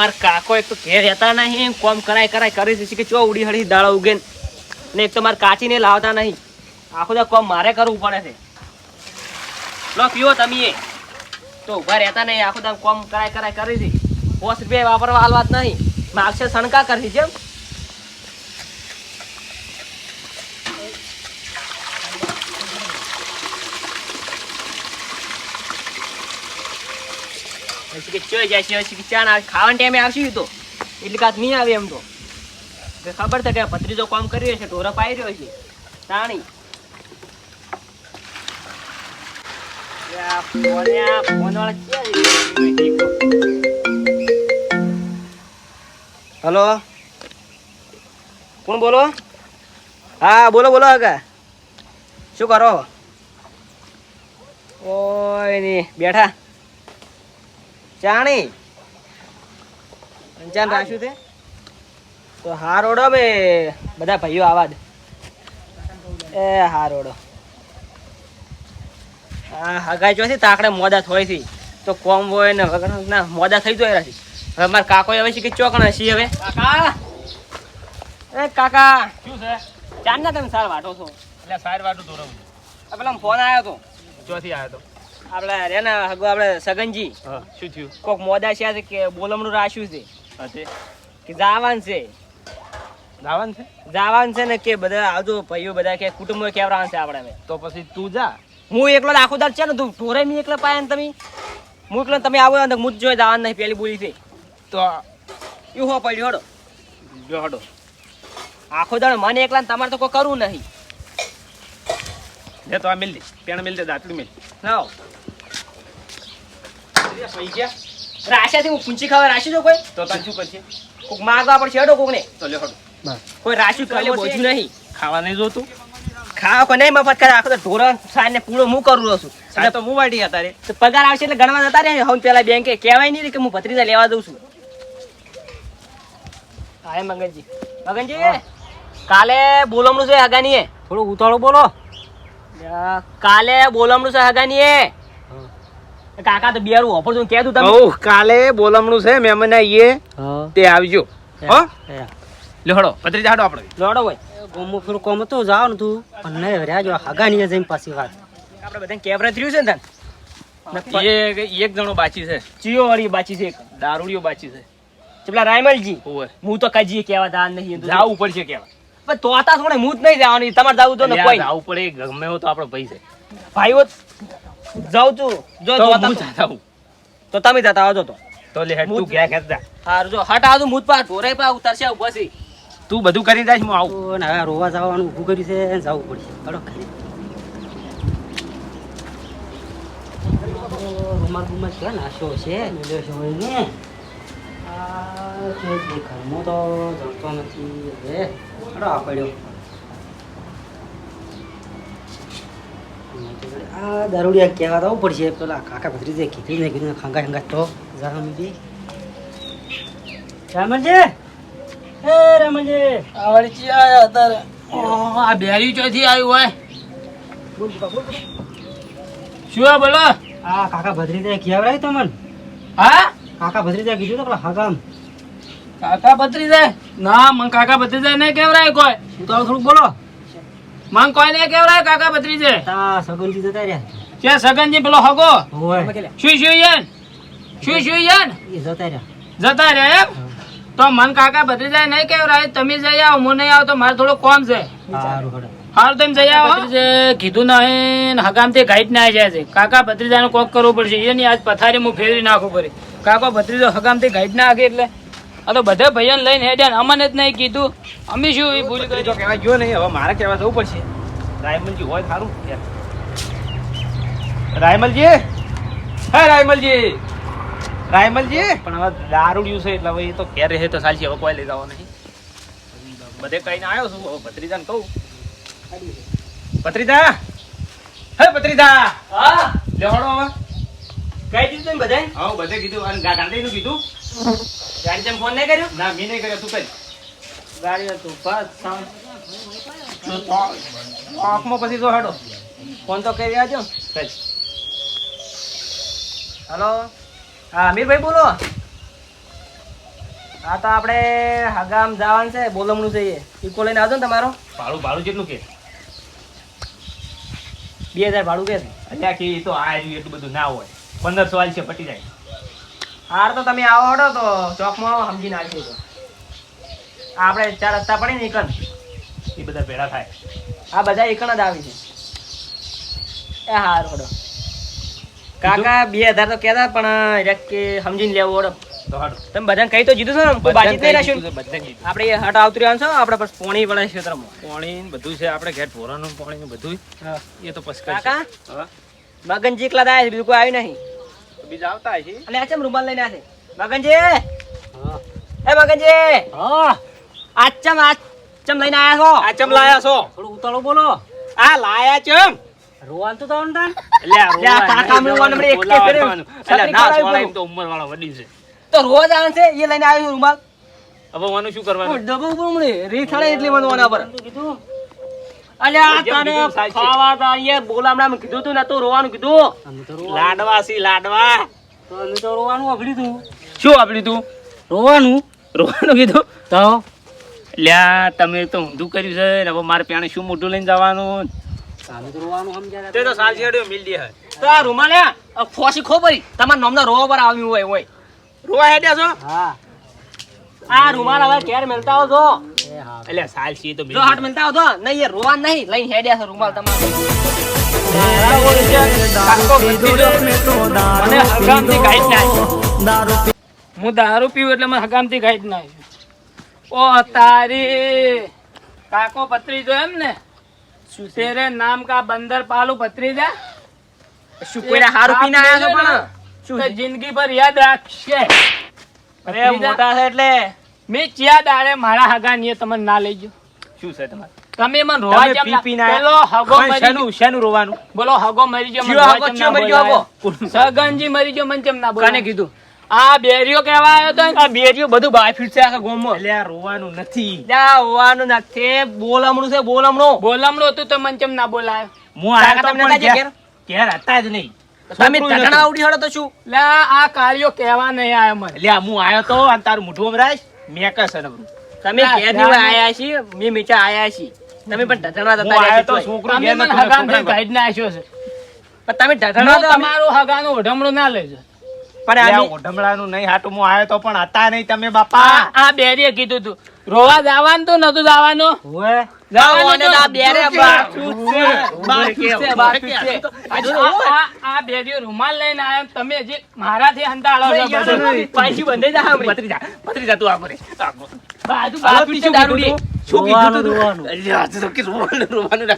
માર કાકો એક તો ઘેર રહેતા નહીં કોમ કરાય કરાય કરી છે કે ચો ઉડી હળી દાળ ઉગે ને. એક તો મારે કાચીને લાવતા નહીં. આખું તો કોમ મારે કરવું પડે છે. લો પીવો તમે. તો ઊભા રહેતા નહીં, આખું દામ કોમ કરાય કરાય કરી છે પોસ રૂપિયા વાપરવા હાલવા જ નહીં. માગશે શણકા કરી છે પછી કે ચોઈ જાય છે પછી કે ચા ના ખાવાના ટાઈમે આવશે તો. એટલે કાંત નહીં આવે એમ તો. ખબર છે કે ભત્રીજો કામ કરી રહ્યો છે ઢોરપ પાઈ રહ્યો છે. તાણી? હલો. કોણ બોલો? હા બોલો બોલો આગા. શું કરો? ઓય ને બેઠા. ચાણી પંચાન રાખ્યું તે? તો હારોડો બે. બધા ભાઈઓ આવા દે. એ હારોડો. હા હગાઈ ચોથી તાકડે મોદા થોડી થી. તો કોમ હોય ને વગર ના મોદા થઈ જાય રાશી. હવે મારા કાકો હવે છે કે ચોકણા છીએ હવે? કાકા! એ કાકા! શું છે? ના તમે સાર વાટો છો. એટલે સાર વાટું દોરવું આ પેલા ફોન આવ્યો તો. ચોથી આવ્યો તો. આપણે રે ને હગો આપણે સગનજી. હા શું થયું? કોક મોદા છે કે બોલમનું રાખ્યું છે. કે જાવાન છે. જાવાન છે? જાવાન છે ને કે બધા આવજો ભાઈઓ બધા કે કુટુંબો કેવરા છે આપણે. તો પછી તું જા. હું એકલો આખો દાર છે ને તું ઢોરે મી એકલા પાયા ને તમે? હું એકલો તમે આવો ને હું જ જોઈ જવાનું નહીં પેલી બોલી છે. તો એવું હો પડ્યું હડો. જો હડો. આખો દાડ મને એકલા તમારે તો કોઈ કરવું નહીં. લે તો આ મિલ દે પેણ મિલ દે દાંતડી મિલ. લાવ. રાશિયાથી હું પૂંચી ખાવા રાશી દો કોઈ? તો તને શું કરશે? કોક માગવા પડશે હડો કોક ને તો લે હડો. કોઈ રાશી કાલે બોજ્યું નહીં. ખાવા નહીં જોતું ખાવા કોઈ નહીં મફત કરે આખો તો ઢોરણ સાંજ ને પૂળો હું કરું છું. સાહેબ તો હું વાટી હતા રે તો પગાર આવશે એટલે ગણવા જતા રહે હું પેલા બેંકે કહેવાય નહીં કે હું ભત્રીજા લેવા દઉં છું. હા મગનજી. મગનજી કાલે બોલમણું છે હગાની થોડું ઉતાળો બોલો. કાલે બોલમણું છે હગાની એ કાકા તો બિયારું ઓફર કે કહેતું તમે. ઓહ કાલે બોલમણું છે મહેમાન આઈએ તે આવજો. હો? લે હડો પતરી જા આપણે. લોડો ભાઈ. ગોમો ફેરું કોમ તો જાવ ને તું. પણ નહીં રહ્યા જો હગાની જઈને પાછી વાત. આપણે બધાને કેવરા થયું છે ને તને? એક જણો બાચી છે. ચિયો વાળી બાચી છે એક. દારૂડિયો બાચી છે. પેલા રાયમલજી? હું તો કજી કેવા દાન નહીં જાવું પડશે કેવા પણ તોતા થોડે હું જ નહીં જવાની તમારે જાવું તો ને કોઈ. જાવું પડે ગમે હો તો આપણો ભાઈ છે ભાઈઓ જાઉં છું. જો તોતા હું જાતા હું તો તમે જાતા આવજો તો. તો લે હેડ તું ગયા ખેત જા. હાર જો હટ આવજો મૂત પા ઢોરે પા ઉતરશે ઊભો તું બધું કરી જાય હું આવું. ને હવે રોવા જવાનું ઊભું કર્યું છે ને જવું પડશે. હડો ખાલી રૂમાલ રૂમાલ છે નાશો છે મેલ્યો છે ને આ જ ઘરમાં તો જડતો નથી હવે આ પડ્યો. આ દારૂડિયા કહેવા તો પડશે. પેલા કાકા ભત્રીજે કીધું ને કીધું ખાંગા ખાંગા તો જા મી રામણજી! એ રામણજી! આવડી આયા તારે આ બેરી ચોથી આવ્યું હોય. બોલ બોલ બોલ શું આ કાકા ભત્રીજે કહેવડાય તો તમને? હા? કાકા ભત્રીજા કીધું તો પેલા હાકામ કાકા ભત્રીજા ના મન કાકા ભત્રીજા ને કેવરાય કોઈ. ઉતાળો થોડુંક બોલો. મન કોઈ નહીં કેવરાય કાકા બત્રી જાય તા સગનજી જતા રહ્યા. કે સગનજી પેલો હગો. હોય. શું શું યન શું શું યન એ જતા રહ્યા. જતા રે એમ? તો મન કાકા ભત્રીજા નહીં કેવરાય? તમે જઈ આવો હું નહીં આવો તો મારે થોડો કોમ છે. સારું હડો. હાલ તમે જઈ આવો ભત્રીજે કીધું નહીં ને હગામ તે ગાઈડ ના જાય છે. કાકા ભત્રીજાને કોક કરવું પડશે. એની આજ પથારી હું ફેરવી નાખું પડે કાકો ભત્રીજો હગામ ગાઈડ ના આગે એટલે. આ તો બધા ભાઈઓને લઈને હેડ્યા અમને જ નહીં કીધું. અમે શું એ ભૂલ કરી? કહેવા ગયો નહીં હવે મારે કહેવા જવું પડશે. રાયમલજી હોય સારું રાયમલજી? હે રાયમલજી! રાયમલજી? પણ હવે દારૂડિયું છે એટલે હવે એ તો ઘેર રહે તો ચાલશે હવે કોઈ લઈ જવા નહીં. બધે કહીને આવ્યો છું હવે ભત્રીજાને કહું. ભત્રીજા! હે ભત્રીજા! હા? લેવાડો હવે. કઈ દીધું તમે બધાય હા બધે કીધું. અને ગા- ગાંધીનું કીધું? ગાડી તમે ફોન નહીં કર્યો? ના મેં નહીં કર્યો તું કઈ. ગાડી હતું બસ આંખમાં પછી તો હાડો. ફોન તો કરી આવજો. કઈ. હલો? હા અમીરભાઈ બોલો. હા તો આપણે હગામ જવાનું છે બોલમણું છે ઇકો લઈને આવજો ને તમારો. ભાડું ભાડું કેટલું કે? બે હજાર ભાડું કે છે. અલ્યા કે તો આ એટલું બધું ના હોય. પંદરસો વાળી છે પટી જાય. હાર તો તમે આવો હડો તો ચોકમાં આવો સમજીને આવી જજો આપણે ચાર રસ્તા પડી ને એકન એ બધા ભેળા થાય. આ બધા એકન જ આવી છે. એ હાર હડો. કાકા બે હજાર તો કહેતા પણ એક કે સમજીને લેવું હડો. તમે બધાને કહી તો જીધું છે ને કોઈ બાજી નહીં રાખ્યું. આપણે હટ આવતું રહ્યા છો આપણે બસ પોણી પડે ક્ષેત્રમાં પોણી બધું છે આપણે ઘેર ઢોરાનું પોણી બધું એ તો પછી કાકા. મગનજી એકલા જ છે બીજું કોઈ આવ્યું નહીં. બીજા આવતા છે અને આ ચમ રૂમાલ લઈને આશે મગનજી! હા. એ મગનજી! હા. આ ચમ આ ચમ લઈને આયા છો? આ ચમ લાયા છો? થોડું ઉતાળો બોલો. આ લાયા ચમ? રોવાલ તો તાવ ને એટલે આ કાકા હમણાં ઓને હમણાં એક કે ફેરે એટલે ના સોળા એમ. તો ઉંમરવાળા વડીલ છે. તો રોજ આવે છે એ લઈને આવ્યો રૂમાલ? હવે વાનું શું કરવાનું? ડબો ઉપર મને રીત થાળે એટલી મને ઓના પર કીધું અલ્યા તને ખાવા તા અહીંયા બોલામણાં કીધું તું ને તું રોવાનું કીધું. લાડવા સી લાડવા. તો અમે તો રોવાનું વાપર્યું તું. શું આપડ્યું તું? રોવાનું? રોવાનું કીધું? તો? લ્યા તમે તો ઊંધું કર્યું છે. ને હવે મારે પ્યાણે શું મોઢું લઈને જવાનું? તો રોવાનું સમજ્યા તે તો સાલ છેડ્યો મિલ દે તો આ રૂમાલ ફોસી ખો તમારા નામના રો પર આવ્યું હોય હોય. રોવા હેડ્યા છો? હા. આ રૂમાલ હવે ઘેર મેલતા હો છો એટલે સાલ છે તો જો હાટ મનતા તો નહીં એ રોવા નહીં લઈને હેડ્યા છે રૂમાલ તમારો. હું દારૂ પીવું એટલે મને હગામથી ગાઈડ ના ઓ તારી. કાકો ભત્રીજો એમ ને તેરે નામ કા બંદર પાલુ પતરી શું કોઈને હારું પીને આયા છો પણ? જિંદગી ભર યાદ રાખશે. અરે મોટા છે એટલે. મેં ચિયા દાડે મારા હગા ની તમને ના લઈ ગયો? શું છે તમારે? તમે મને રોવા આયા? પેલો હગો મરી શેનું શેનું રોવાનું? બોલો હગો મરી ગયો મને હગો, ચિયો મરી ગયો હગો સગનજી મરી ગયો મને કેમ ના કાને બોલાયો? કીધું? આ બેરીઓ કેવા આવ્યો તો? આ બેરીઓ બધું બાય ફીટ છે આખા ગોમમાં. એટલે આ રોવાનું નથી. ત્યાં રોવાનું નથી. બોલમણું છે બોલમણું. બોલમણો હતું તો મને કેમ ના બોલાયો? હું આ તો તમને ઘેર ઘેર હતા જ નહીં. તમે ઉડી તો શું? લે આ કાર્યો કેવા નહીં આવ્યો મને. લે હું આયો તો અને તારું મોઢું અમરાશ મેં કસ તમે ના. આયા મેં મીચા આયા તમે પણ ઢગણા હું જતા રહ્યા તો છોકરો તમે મને નતો, હગામથી છોકરા ના આપ્યો છે. પણ તમે ઢગણા હું તો અમે- તમારું હગાનું ઓઢમણું ના લેજો. પણ આ ઓઢમણાનું નહીં હાટું હું આયો તો પણ હતા નહીં તમે બાપા. આ બેરીએ કીધું તું. રોવા જવાનું તો નતું જવાનું. ઓએ જવાનું તો. બેરે છે. આ- આ- આ બેરીઓ રૂમાલ લઈને આયા તમે જે મારાથી હંતાળો છો યાર, બધું. પાછી બંધાઈ જા પતરી ભત્રીજા ભત્રીજા તું રે. બાજુ બાઠું છે દારૂડી. શું કીધું? રોવાનું, તો કે રોવાનું રોવાનું.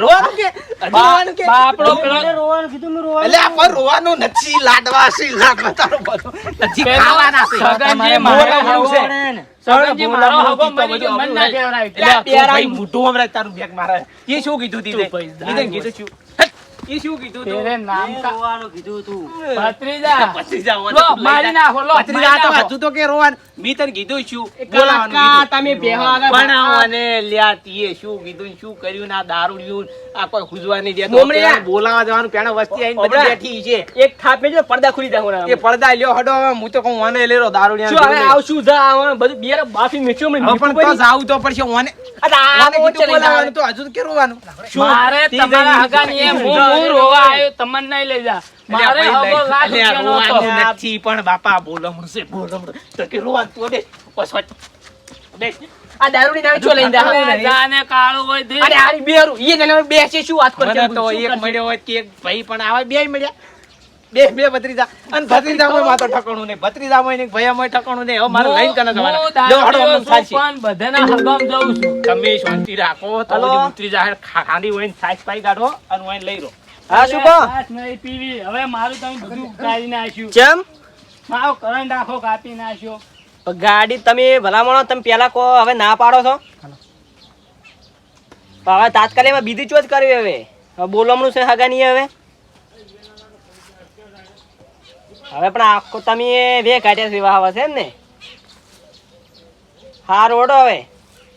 રોવાનું કે? રોવાનું કે? બાપડો રોવાનું કીધું મેં રોવાનું અલ્યા, પણ રોવાનું નથી લાડવા છે લાડવા તારો બધો. નથી ખાવાના છે. સગનજી મારા બોલાવવાનું છે. સગનજી મારો બધું મને ના કહેવડાવી. એટલે ભાઈ મોઢું હમણાં તારું બેગ મારે. એ શું કીધું તને કીધું શું હટ! શું કીધું તું? તેરે નામ રોવાનું કીધું તું ભત્રીજા ભત્રીજા લો, મારી નાખો, લો, ભત્રીજા તો મારી તો કે રોવાનું. મી તને કીધું શું બોલાવાનું કીધું. તમે બેહો આગળ. ભણાવવાને લ્યા તીએ શું કીધું શું કર્યું ને આ દારૂડિયું આ કોઈ ખુજવા નહીં દેતો. મોમડીયા. બોલાવા જવાનું પેણા વસ્તી આવીને બધી બેઠી છે એક થાપ મેજો પડદા ખુલી જાય એ પડદા લ્યો હડો હું તો કહું ઓને લેરો દારૂડિયા શું હવે આવશું જા બધું બિયર બાફી મીઠું મને પણ તો જાવું તો પડશે ઓને અરે આ તો હજુ કે રોવાનું મારે તમારા હગાની એમ હું જા, હું જા, રોવા આવ્યો તમને નહીં લઈ જા. મારે ભાઈ લાખ રૂપિયાનો નથી પણ બાપા બોલમણું છે બોલમણું તો કે રોવાનું તું બે બસ વાત. બે. આ દારૂની નામ ચો લઈને જાને કાળું હોય તે. અરે હારી બેરું. ઈ ને બે શું વાત કરતો તો એક મળ્યો હોય કે એક ભાઈ પણ આવા બે મળ્યા. બે બે ભત્રીજા. અને ભત્રીજા હોય માતો ઠકણું નહીં. ભત્રીજા હોય ને ભયા હોય ઠકણું નહીં. હવે મારે લઈને કને તમારે જો હડો અમને સાચી પણ બધાના હગામ જઉં છું. તમે શાંતિ રાખો. તો હલો. બધી ઉતરી જાય ખા- ખાંડી હોય ને સાઈઝ પાઈ કાઢો અને હોય લઈ લો હા શું કહો નહીં પીવી. હવે મારું તમે બધું ઉતારી નાખ્યું. ચમ? મારો કરંટ આખો કાપી નાખ્યો. ગાડી તમે ભલામણો તમે પેલા કહો હવે ના પાડો છો? હવે તાત્કાલિક બીજી ચોજ કરવી હવે. હવે બોલમણું છે નહીં હવે. હવે પણ આખો તમે બે કાઢ્યા છે વિવાહ છે એમ ને? હા રોડો હવે.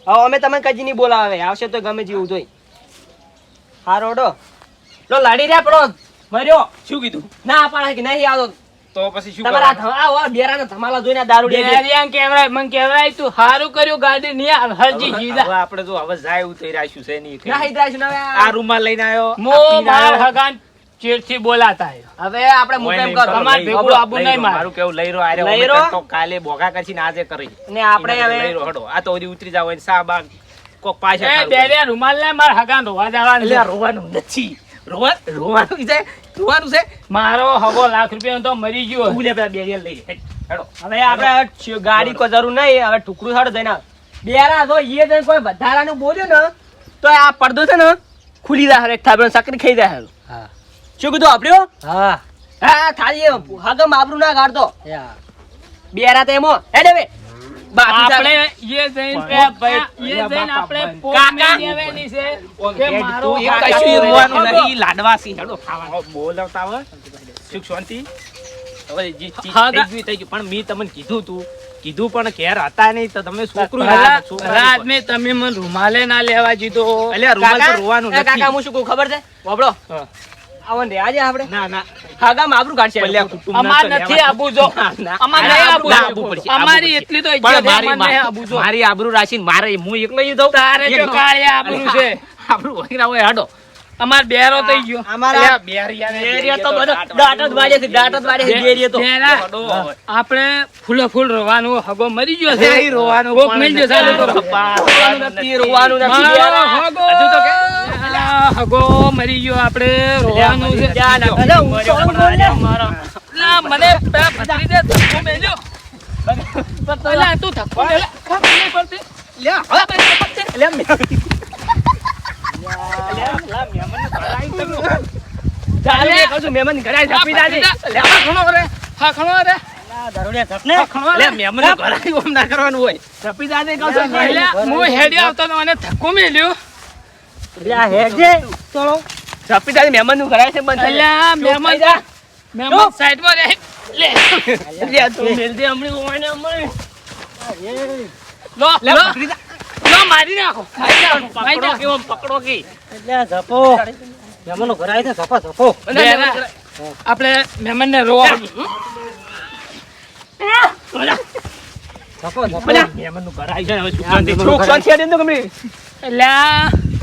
હવે અમે તમને કજી નહીં બોલાવે. આવશે તો ગમે જેવું જોઈ. હા રોડો લો લાડી રહ્યા પડો મર્યો. શું કીધું? ના પાડે કે નહીં આવતો તો પછી શું તમારા કરવાનું? ધમા- આ બેરાના ધમાલા જોઈને દારૂ ડેલી બેરિયાને કહેવાય, મને તું હારું કર્યું ગાડી ની હરજી જીદા. હવે આપણે જો હવે જાય ઉતરી રાખ્યું છે નહીં ના હિદ્રાશ ના આ રૂમાલ લઈને આવ્યો મો માર. હગાન ચેડથી બોલાતા હવે આપણે મુકેમ કર. તમારે ભેગું આબુ નહીં માર. મારું કેવું લઈ રહ્યો આરે લઈ અમે તો કાલે ભોગા કરીને આજે કરી. ને આપણે લઈ હવે હડો. આ તો ઓરી ઉતરી જાવ સા બા કોક પાછા એ બેરિયા રૂમાલ લે માર હગાન રોવા જવાનું એટલે રોવાનું નથી. રોવા રોવાનું છે રોવાનું છે. મારો હગો લાખ રૂપિયા તો મરી ગયો હું લે પેલા બેરિયર લઈ. હેડો. હવે આપણે ગાડી કોઈ જરૂર નહીં. હવે ટુકડું સાડો જઈને. બેરા જઈને કોઈ વધારાનું બોલ્યો ને તો આ પડદો છે ને ખુલી જાય એક થાબડો સકરી ખાઈ જાય. હા. શું કીધું આપડ્યો હા. હા થાળી હગમ આબરૂ ના કાઢતો એ બેરા તો એમો. હેડે બે બાકી આપણે પણ- ભાઈ એ જઈને આપણે પોક કાકા. લઈ લેવાની છે કે મારો તું એક હગો કશું રોવાનું નહીં લાડવાસી હેડો ખાવા બોલાવતા હોય સુખ શાંતિ? હવે જે થઈ થઈ ગયું પણ મેં તમને કીધું તું. કીધું પણ ઘેર હતા નહીં તો તમે છોકરું રાત. મેં તમે મને રૂમાલે ના લેવા દીધો એટલે રૂમાલ તો રોવાનું કાકા હું શું કહું ખબર છે? હા. આવન રે આજે આપણે ના ના. હગમ આબરૂ કાઢશે. અમાર નથી આબુ જો. અમાર નહીં આબુ- આબુ પડશે, અમારી એટલી તો ઇજ્જત મારી અમાર આબુ જો. મારી આબરૂ રાખીને મારે હું એકલો જ દઉં તારે જો કાળે આબરૂ છે. આબરૂ હોય ના હોય હાડો. અમાર બેરો થઈ ગયો. અમારા બેરિયા તો બધો જ વાળે છે જ વાળે છે બેરિયા તો. આપણે ફૂલે ફૂલ રોવાનું હગો મરી ગયો છે. નહીં રોવાનું કોક પણ મિલ જશે તો. રોવાનું નથી રોવાનું નથી હગો હજુ તો કે? આ હગો મરી ગયો આપણે રોવાનું છે ના- મને પેલા ભત્રીજે ધક્કો મેલ્યો. અલા, તું ધક્કો મેલે. ખબર પડતી. લ્યા, હવે તો એ મે- લ્યા, લા, મહેમાનને ભરાઈ ગયું. ચાલ મેં કહું છું, મહેમાન ઘરે ઝાપી દાજે. ભત્રીજા, ખણો રે. હા, ખણો રે. આ દારૂડિયા જપને. હા, ખણો રે. લ્યા, મહેમાનને ભરાઈ ઓમ ના કરવાનું હોય ઝાપી દાજે કહું છું. હું હેડી આવતો મને ધક્કો મેલ્યો ચલો. છે બંધ અલ્યા મહેમાન જા. મહેમાન સાઈડમાં રહે. લે. લ્યા, તું મેલ દે હમણાં ઓવાને હમણાં. લો લો લો. મારી નાખો. મારી નાખો, મારી પકડો કે ઓમ પકડો કે. લ્યા, જપો. મહેમાનો ઘરે આવી છે. મહેમાન આપણે રોવા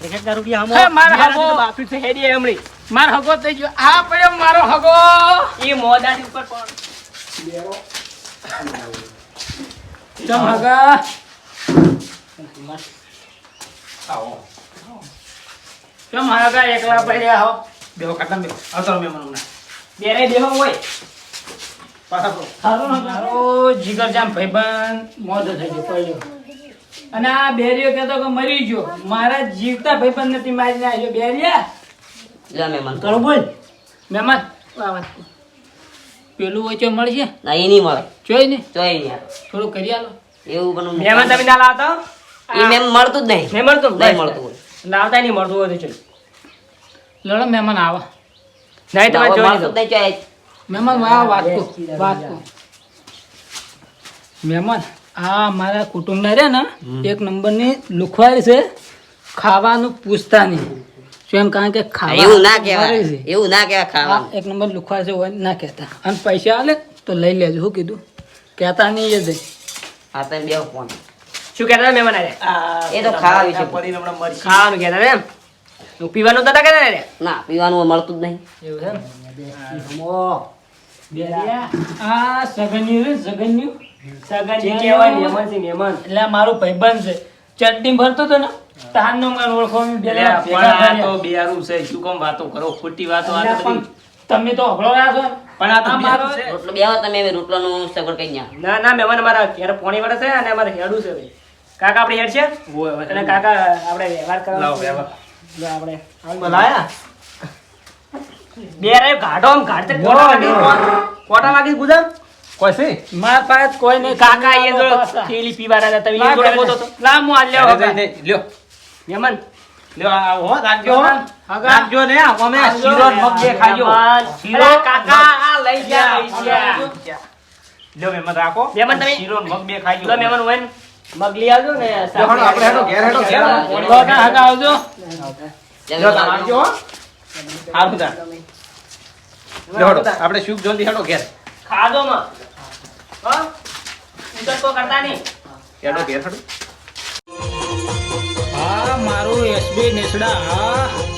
હમો. મારો હગો બાપી છે હેડી હમણી. મારો હગો થઈ ગયો આ પડ્યો મારો હગો એ મોદાની ઉપર પણ. ચમ હગા ચમ હગા એકલા પડ્યા હો બેહો, કાકા બેહો. બેરે બેહો હોય. પાછા. હારું મારો જીગરજામ ભાઈબંધ મોઢો થઈ ગયો પડ્યો અને આ બેરીઓ કહેતો કે મરી ગયો. મારા જીવતા ભાઈબંધ નથી મારીને આવ્યો બેરિયા મહેમાન. કરો બોલ. મહેમાન આ વાત. પેલું વચ્ચે મળશે. ના, એ નહીં મળે. જોઈ ને? જોઈ ને થોડું કરી આલો. એવું પણ મહેમાન તમે ના લાવતા એ મેમ મળતું જ નહીં. નહીં મળતું નહીં મળતું હોય. લાવતા નહીં મળતું હોય તો ચલો. લડો મહેમાન આવા. નહીં તમે જોઈ નહીં, મહેમાન આ વાત વાત. મહેમાન આ મારા કુટુંબના રે ને એક નંબરની લુખવારી છે ખાવાનું પૂછતા નહીં શું એમ કારણ કે ખાવા એવું ના કહેવાય. છે. એવું ના કહેવાય ખાવા એક નંબર લુખવાડ છે હોય ના કહેતા. અને પૈસા આલે તો લઈ લેજો શું કીધું. કહેતા નહીં એ જઈ આ તો બે ફોન શું કહેતા મેં મહેમાન એ તો ખાવા વિશે. ખાવાનું કહેતા હતા એમ? પીવાનું તો કહેતા રે ના પીવાનું મળતું જ નહીં. એવું છે આ સગન્યું સગન્યું. છે એટલે મારું ભાઈબંધ છે. ચટણી ભરતો હતો ને? તારનો મને ઓળખો મેં બે પણ આ તો બેરું છે શું કામ વાતો કરો? ખોટી વાતો આ તો અલ્યા, પણ બધી. તમે તો અભળો રહ્યા છો. પણ આ તો મારો- રોટલો બેહો તમે રોટલાનું સગવડ કઈ ન્યા ના ના મહેમાન અમારા ઘેર પોણી વાળા છે અને અમારે હેડું છે ભાઈ કાકા આપણે હેડ છે? ઓય, ઓય. અને કાકા આપણે વ્યવહાર કરવા લાવો, વ્યવહાર. આપણે બોલાયા બે રે ગાઢો આમ ગાઢ તે કોટા વાગી કોટા વાગી ગુદામ કોઈ છે? માર પાસે કોઈ નહીં. કાકા એ જોડે થેલી પીવાના હતા, તમે એ જોડે કરે બોલતો લા, હું આ લેવો ઘરે લ્યો. મહેમાન, લ્યો આ હો રાખજો. રાખજો ને અમે શીરો મગ બે ખાજો. શીરો કાકા, આ લઈ ગયા, લઈ લ્યો મહેમાન રાખો. મહેમાન તમે- શીરો મગ બે ખાજો. પેલા મહેમાન હોય મગ લઈ આવજો ને આપણે હેડો, ઘેર હેડો, ઘેર. લો, હગા આવજો. લ્યો, આવજો હો. સારું તાર. લ્યો, હેડો. આપણે શુભ જલ્દી હેડો ઘેર. ખાધો માં હો? ઉતર તો કરતા નહીં. હેડો ઘેર હા મારું એસબી નેસડા હા.